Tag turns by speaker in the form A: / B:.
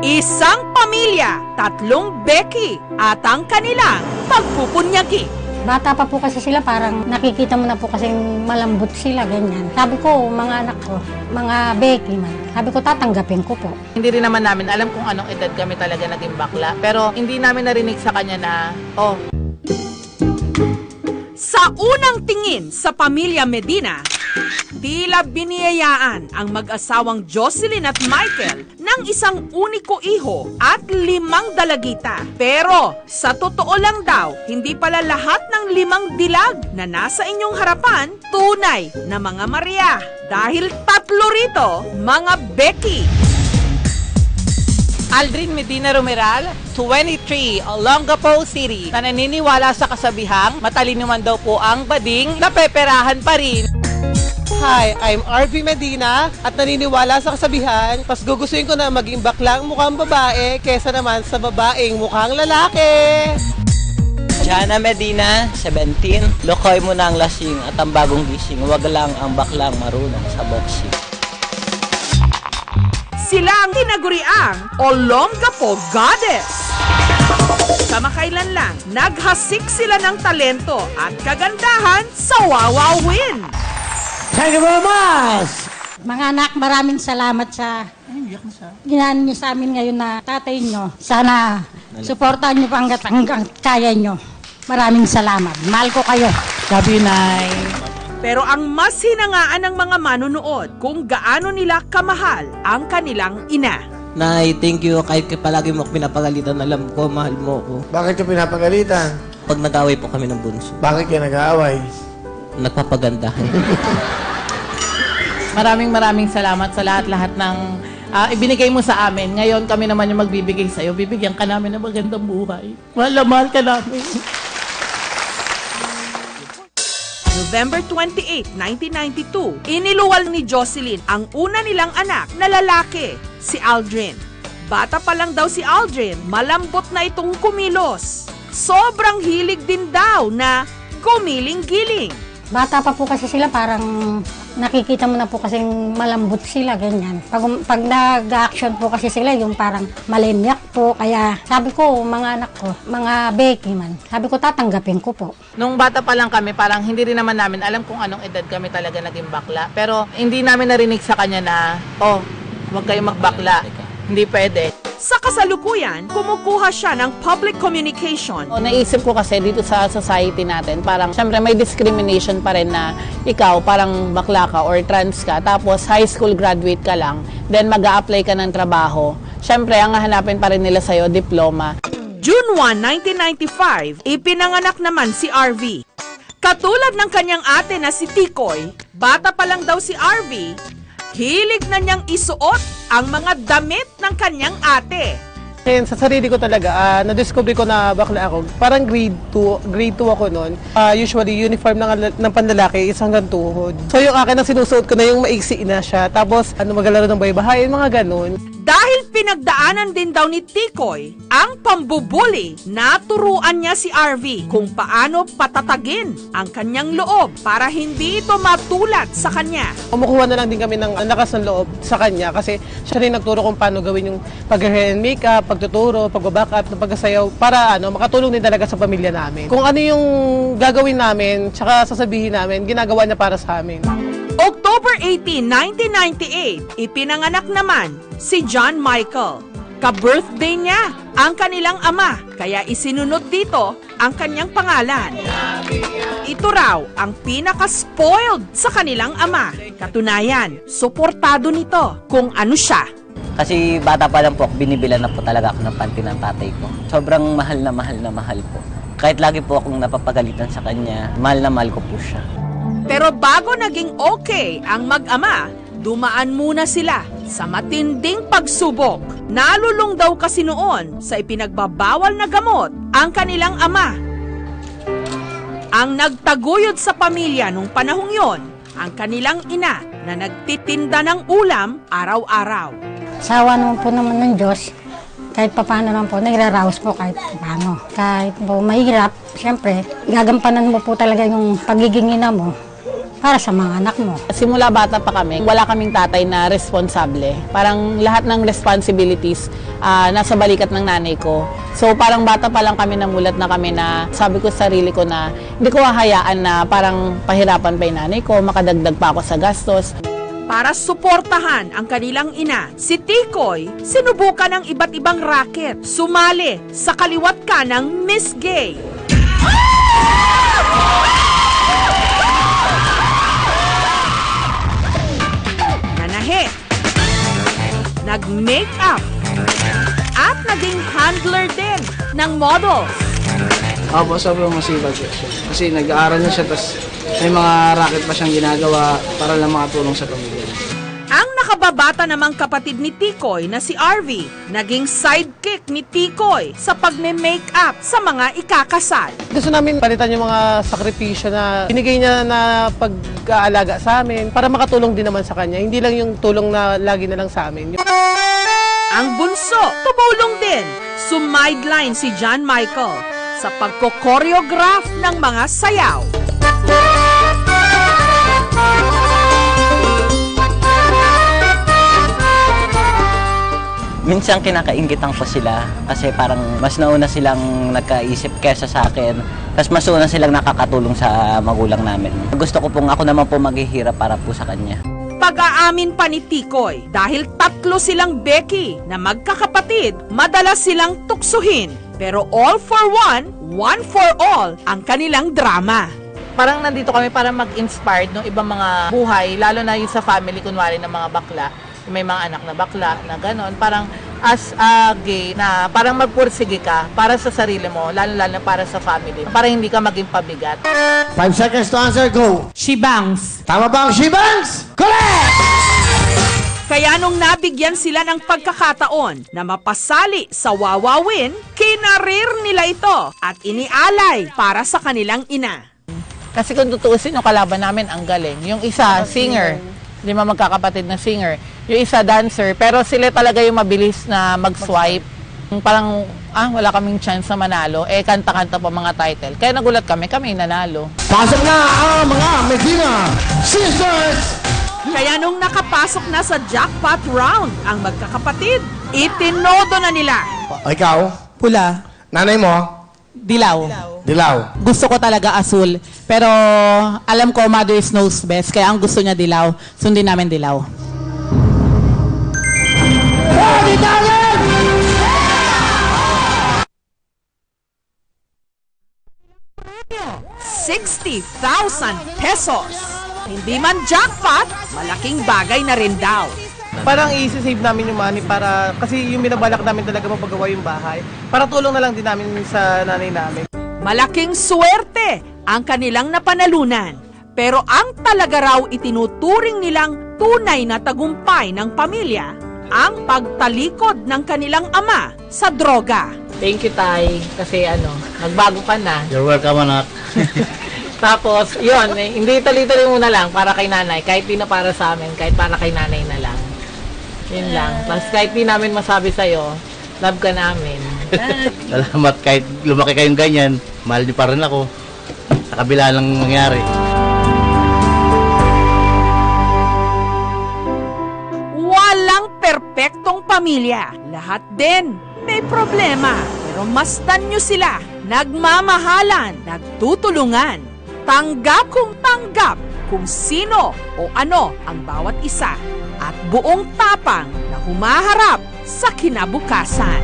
A: Isang pamilya, tatlong Becky, at ang kanilang pagpupunyagi.
B: Bata pa po kasi sila, parang nakikita mo na po kasi malambot sila, ganyan. Sabi ko, mga anak ko, mga Becky man, sabi ko, tatanggapin ko po.
C: Hindi rin naman namin alam kung anong edad kami talaga naging bakla. Pero hindi namin narinig sa kanya na, oh,
A: Sa unang tingin sa pamilya Medina, tila biniyayaan ang mag-asawang Jocelyn at Michael ng isang uniko iho at limang dalagita. Pero sa totoo lang daw, hindi pala lahat ng limang dilag na nasa inyong harapan tunay na mga Maria. Dahil tatlo rito, mga Becky.
C: Aldrin Medina Romeral, 23, Olongapo City, na naniniwala sa kasabihang matalino man daw po ang bading, napeperahan pa rin.
D: Hi, I'm RV Medina at naniniwala sa kasabihan, mas gugustuhin ko na maging baklang mukhang babae kesa naman sa babaeng mukhang lalaki.
E: Jana Medina, 17. Lokoy mo na ang lasing at ang bagong gising. Huwag lang ang baklang marunong sa boxing.
A: Sila ang tinaguriang Olongapo Goddess. Kamakailan lang, naghasik sila ng talento at kagandahan sa Wawa Win.
F: Thank you very much!
B: Mga anak, maraming salamat sa ginaan niyo sa amin ngayon na tatay niyo. Sana suportahan niyo pa hanggat hanggang kaya niyo. Maraming salamat. Mahal ko kayo.
C: Sabi Nay.
A: Pero ang mas hinangaan ng mga manunood kung gaano nila kamahal ang kanilang ina.
E: Nay, thank you. Kahit ka palagi mo ako pinapagalitan, alam ko, mahal mo ako.
F: Bakit ka pinapagalitan?
E: Pag nag-away po kami ng bunso,
F: Bakit ka nag-aaway?
E: nagpapagandahan.
C: Maraming maraming salamat sa lahat-lahat ng ah, ibinigay mo sa amin. Ngayon kami naman yung magbibigay sa'yo. Bibigyan ka namin ng magandang buhay. Mahal na mahal ka namin.
A: November 28, 1992, iniluwal ni Jocelyn ang una nilang anak na lalaki, si Aldrin. Bata pa lang daw si Aldrin, malambot na itong kumilos. Sobrang hilig din daw na gumiling-giling.
B: Bata pa po kasi sila, parang nakikita mo na po kasi malambot sila, ganyan. Pag, pag nag-action po kasi sila, yung parang malimyak po. Kaya sabi ko, mga anak ko, mga Becky man, sabi ko, tatanggapin ko po.
C: Nung bata pa lang kami, parang hindi rin naman namin alam kung anong edad kami talaga naging bakla. Pero hindi namin narinig sa kanya na, oh, huwag kayong magbakla. Hindi pwede.
A: Sa kasalukuyan, kumukuha siya ng public communication
C: O, naisip ko kasi dito sa society natin, parang syempre may discrimination pa rin na ikaw parang bakla ka or trans ka, tapos high school graduate ka lang, then mag apply ka ng trabaho. Syempre, ang hahanapin pa rin nila sa'yo, diploma.
A: June 1, 1995, ipinanganak naman si RV. Katulad ng kanyang ate na si Tikoy, bata pa lang daw si RV, hilig na niyang isuot ang mga damit ng kanyang ate.
D: And sa sarili ko talaga, ah, na-discover ko na bakla ako. Parang grade 2, grade 2 ako noon. Ah, usually, uniform ng, ng panlalaki is hanggang tuhod. So yung akin ang sinusuot ko na yung maiksi na siya. Tapos, ano, magalaro ng baybahayin, mga ganun.
A: Dahil pinagdaanan din daw ni Tikoy ang pambubuli, naturuan niya si RV kung paano patatagin ang kanyang loob para hindi ito matulad sa kanya.
D: Kumukuha na lang din kami ng lakas ng loob sa kanya kasi siya rin nagturo kung paano gawin yung pag-hair and makeup, pagtuturo, pagbaback up, pagkasayaw para ano, makatulong din talaga sa pamilya namin. Kung ano yung gagawin namin, tsaka sasabihin namin, ginagawa niya para sa amin.
A: October 18, 1998, ipinanganak naman si John Michael. Ka-birthday niya ang kanilang ama, kaya isinunod dito ang kanyang pangalan. Ito raw ang pinaka-spoiled sa kanilang ama. Katunayan, suportado nito kung ano siya.
E: Kasi bata pa lang po, binibilan na po talaga ako ng panty ng tatay ko. Sobrang mahal na mahal na mahal po. Kahit lagi po akong napapagalitan sa kanya, mahal na mahal ko po siya.
A: Pero bago naging okay ang mag-ama, dumaan muna sila sa matinding pagsubok. Nalulong daw kasi noon sa ipinagbabawal na gamot ang kanilang ama. Ang nagtaguyod sa pamilya nung panahong yon, ang kanilang ina na nagtitinda ng ulam araw-araw.
B: Sawa naman po naman ng Diyos, kahit papano naman po, nagraraos po kahit paano. Kahit po mahirap, siyempre, gagampanan mo po talaga yung pagiging ina mo. para sa mga anak mo.
C: Simula bata pa kami, wala kaming tatay na responsable. Parang lahat ng responsibilities ah, nasa balikat ng nanay ko. So parang bata pa lang kami namulat na kami na sabi ko sa sarili ko na hindi ko hahayaan na parang pahirapan pa yung nanay ko, makadagdag pa ako sa gastos.
A: Para suportahan ang kanilang ina, si Tikoy sinubukan ng iba't ibang racket. Sumali sa kaliwat ka ng Miss Gay. Nanahe. Nag-makeup. At naging handler din ng models.
G: Opo, sobrang masipag siya. Kasi nag-aaral na siya, tapos may mga racket pa siyang ginagawa para lang makatulong sa pamilya.
A: Ang nakababata namang kapatid ni Tikoy na si RV, naging sidekick ni Tikoy sa pagme-makeup sa mga ikakasal.
D: Gusto namin palitan yung mga sakripisyo na binigay niya na pag-aalaga sa amin para makatulong din naman sa kanya. Hindi lang yung tulong na lagi na lang sa amin.
A: Ang bunso, tumulong din. Sumideline si John Michael sa pagko-choreograph ng mga sayaw.
E: Minsan kinakaingitan ko sila kasi parang mas nauna silang nagkaisip kesa sa akin. Tapos mas una silang nakakatulong sa magulang namin. Gusto ko pong ako naman po maghihirap para po sa kanya.
A: Pag-aamin pa ni Tikoy dahil tatlo silang Becky na magkakapatid, madalas silang tuksuhin. Pero all for one, one for all ang kanilang drama.
C: Parang nandito kami para mag-inspired ng ibang mga buhay, lalo na yung sa family, kunwari ng mga bakla. May mga anak na bakla na gano'n. Parang as a gay na parang magpursige ka para sa sarili mo, lalo-lalo na para sa family. Para hindi ka maging pabigat.
F: Five seconds to answer, go.
C: She bangs.
F: Tama ba ang Shibans? Correct!
A: Kaya nung nabigyan sila ng pagkakataon na mapasali sa Wawawin, kinarir nila ito at inialay para sa kanilang ina.
C: Kasi kung tutuusin yung kalaban namin, ang galing. Yung isa, singer. Lima magkakapatid na singer. Yung isa, dancer. Pero sila talaga yung mabilis na mag-swipe. Yung Parang, ah, wala kaming chance na manalo. Eh, kanta-kanta pa mga title. Kaya nagulat kami, kami nanalo.
F: Pasok na ang mga Medina Sisters!
A: Kaya nung nakapasok na sa jackpot round ang magkakapatid, itinodo na nila.
F: Ikaw,
H: Pula.
F: nanay mo,
H: Dilaw.
F: Dilaw.
H: Gusto ko talaga asul. Pero alam ko mother knows best. Kaya ang gusto niya dilaw. Sundin namin dilaw.
A: 60,000 pesos. Hindi man jackpot, malaking bagay na rin daw.
D: Parang i-save namin yung money para, kasi yung binabalak namin talaga mapagawa yung bahay. Para tulong na lang din namin sa nanay namin.
A: Malaking swerte ang kanilang napanalunan. Pero ang talaga raw itinuturing nilang tunay na tagumpay ng pamilya, ang pagtalikod ng kanilang ama sa droga.
C: Thank you, Tay. Kasi ano, nagbago ka na.
F: You're welcome, anak.
C: Tapos, yun, eh, hindi tuloy-tuloy muna lang para kay nanay. Kahit di na para sa amin, kahit para kay nanay na lang. Yun lang. Tapos kahit di namin masabi sa'yo, love ka namin.
I: Salamat kahit lumaki kayong ganyan, mahal niyo pa rin ako. Sa kabila lang nangyari.
A: Walang perpektong pamilya. Lahat din may problema. Pero mastan nyo sila. Nagmamahalan, nagtutulungan. Tanggap kung tanggap kung sino o ano ang bawat isa. At buong tapang na humaharap sa kinabukasan.